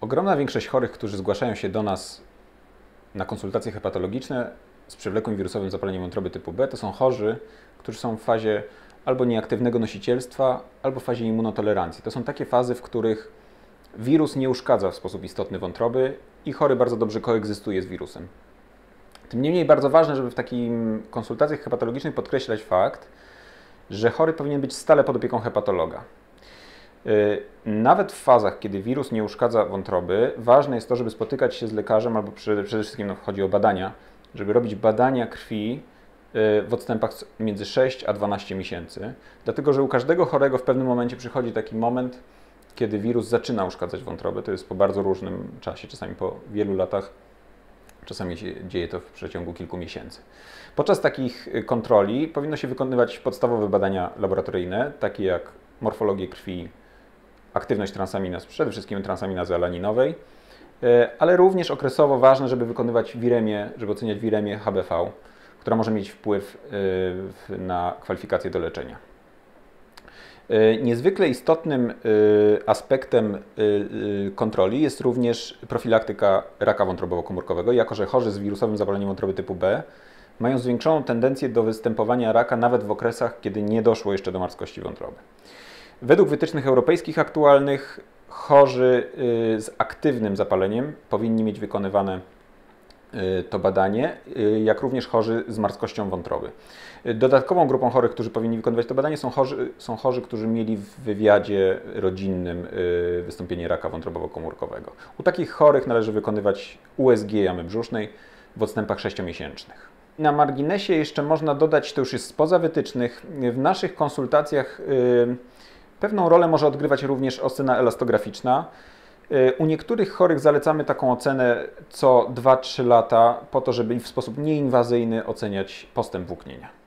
Ogromna większość chorych, którzy zgłaszają się do nas na konsultacje hepatologiczne z przewlekłym wirusowym zapaleniem wątroby typu B, to są chorzy, którzy są w fazie albo nieaktywnego nosicielstwa, albo w fazie immunotolerancji. To są takie fazy, w których wirus nie uszkadza w sposób istotny wątroby i chory bardzo dobrze koegzystuje z wirusem. Tym niemniej bardzo ważne, żeby w takim konsultacjach hepatologicznych podkreślać fakt, że chory powinien być stale pod opieką hepatologa. Y, nawet w fazach, kiedy wirus nie uszkadza wątroby, ważne jest to, żeby spotykać się z lekarzem, albo przede, wszystkim no, chodzi o badania, żeby robić badania krwi y, w odstępach między 6 a 12 miesięcy, dlatego że u każdego chorego w pewnym momencie przychodzi taki moment, kiedy wirus zaczyna uszkadzać wątrobę. To jest po bardzo różnym czasie, czasami po wielu latach, czasami się dzieje to w przeciągu kilku miesięcy. Podczas takich y, kontroli powinno się wykonywać podstawowe badania laboratoryjne, takie jak morfologię krwi, aktywność transaminaz, przede wszystkim transaminazy alaninowej, e, ale również okresowo ważne, żeby wykonywać wiremię, żeby oceniać wiremię HBV, która może mieć wpływ e, na kwalifikację do leczenia. E, niezwykle istotnym aspektem kontroli jest również profilaktyka raka wątrobowo-komórkowego, jako że chorzy z wirusowym zapaleniem wątroby typu B mają zwiększoną tendencję do występowania raka nawet w okresach, kiedy nie doszło jeszcze do marskości wątroby. Według wytycznych europejskich aktualnych chorzy y, z aktywnym zapaleniem powinni mieć wykonywane y, to badanie, y, jak również chorzy z marskością wątroby. Dodatkową grupą chorych, którzy powinni wykonywać to badanie są chorzy, są chorzy którzy mieli w wywiadzie rodzinnym wystąpienie raka wątrobowo-komórkowego. U takich chorych należy wykonywać USG jamy brzusznej w odstępach 6-miesięcznych. Na marginesie jeszcze można dodać, to już jest spoza wytycznych, w naszych konsultacjach Pewną rolę może odgrywać również ocena elastograficzna. Y, u niektórych chorych zalecamy taką ocenę co 2-3 lata, po to, żeby w sposób nieinwazyjny oceniać postęp włóknienia.